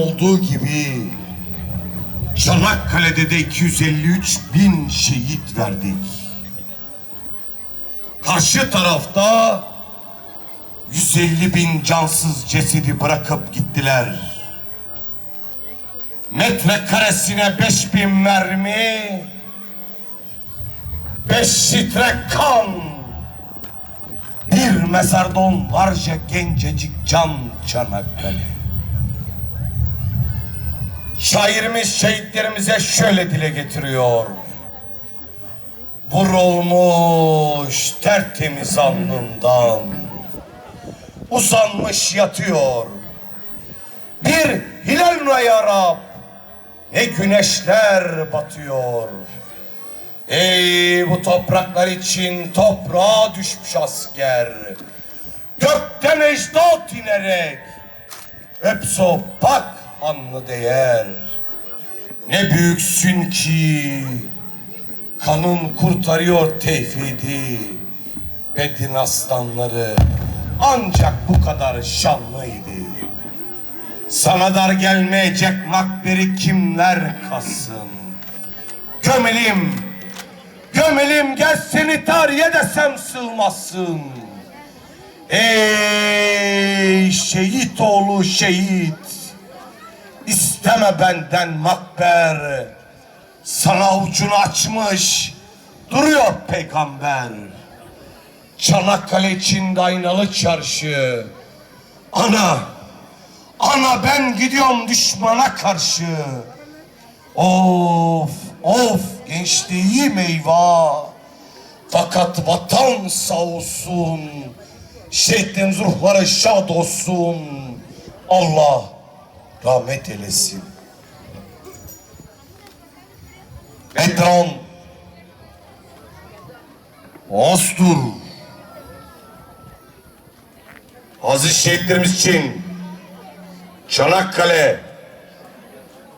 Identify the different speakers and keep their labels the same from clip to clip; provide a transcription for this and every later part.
Speaker 1: Olduğu gibi Çanakkale'de de 253 bin şehit verdik. Karşı tarafta 150 bin cansız cesedi bırakıp gittiler. Metrekaresine 5 bin mermi, 5 litre kan, bir mezarda onlarca gencecik can Çanakkale. Şairimiz şehitlerimize şöyle dile getiriyor. Vurulmuş tertemiz alnından Uzanmış yatıyor Bir hilal nurayı Arap Ne güneşler batıyor Ey bu topraklar için toprağa düşmüş asker Gökten ecdat inerek Hepsi o bak anlı değer. Ne büyüksün ki Kanın kurtarıyor tevhidi. Bedin aslanları Ancak bu kadar şanlıydı. Sana dar gelmeyecek makberi kimler kasın Gömelim Gömelim gel seni tarihe desem sığmazsın. Ey şehit oğlu şehit İsteme benden makber. Sana ucunu açmış. Duruyor peygamber. Çanakkale içinde aynalı çarşı. Ana Ana ben gidiyorum düşmana karşı. Of of gençliğim eyvah Fakat vatan sağ olsun. Şehitlerin ruhları şad olsun. Allah rahmet eylesin. Edron Ostur Aziz şehitlerimiz için Çanakkale.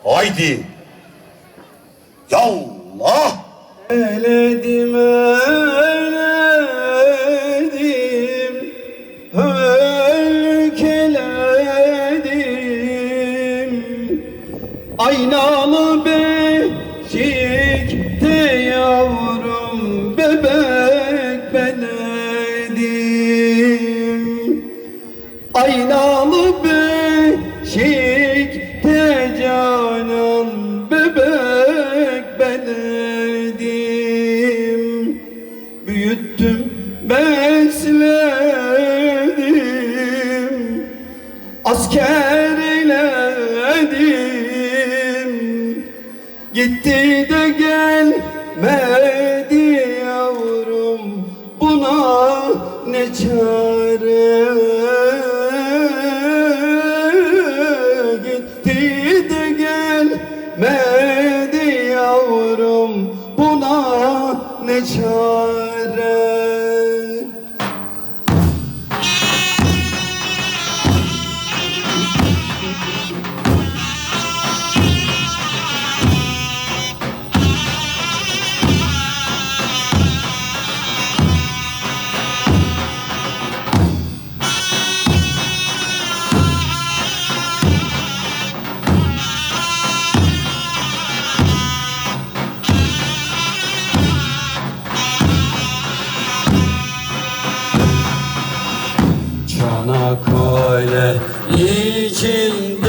Speaker 1: Haydi. Yallah.
Speaker 2: Eledim eledim Aynalı beşikte yavrum Bebek beledim Aynalı beşikte canan bebek Gitti de gelmedi yavrum Buna ne çare? Gitti de gelmedi yavrum Buna ne çare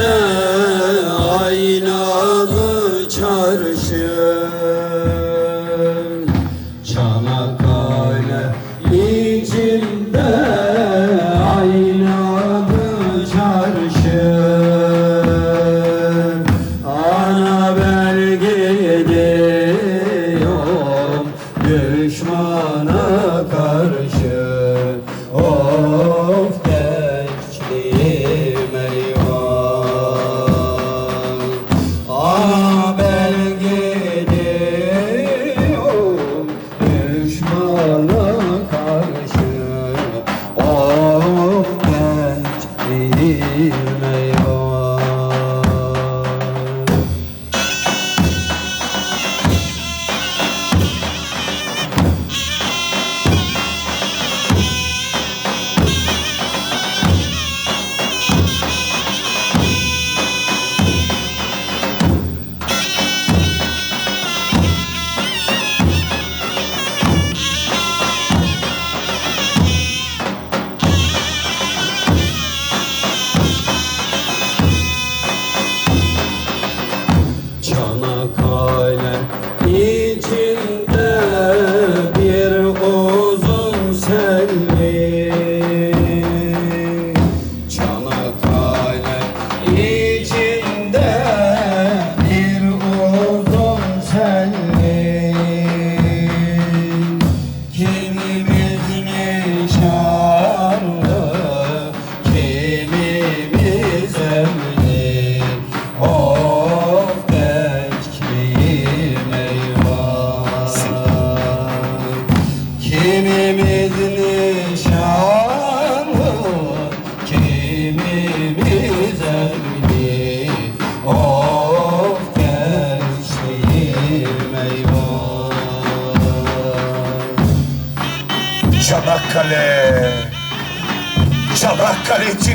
Speaker 2: içinde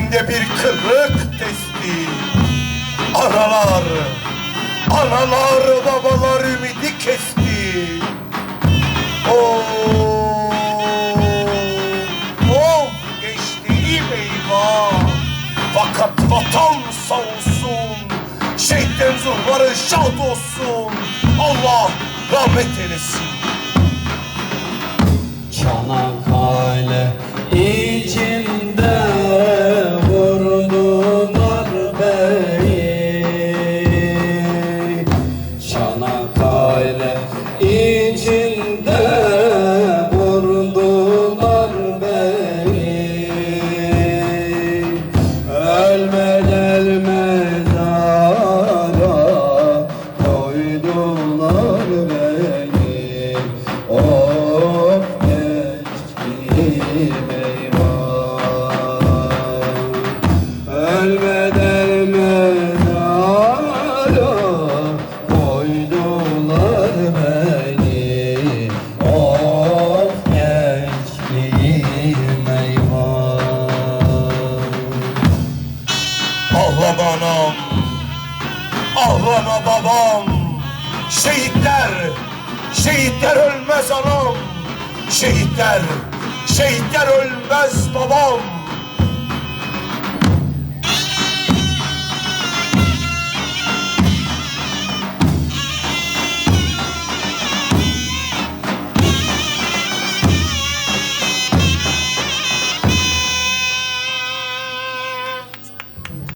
Speaker 2: İçinde
Speaker 1: bir kırık testi. Analar, analar babalar ümidi kesti. Oo, of geçti eyvah. Fakat vatan sağ olsun. Şehitlerin ruhları şad olsun. Allah rahmet eylesin.
Speaker 2: Çanakkale içinde vurdular
Speaker 1: Ağlama anam, ağlama babam. Şehitler, şehitler ölmez anam. Şehitler, şehitler ölmez babam.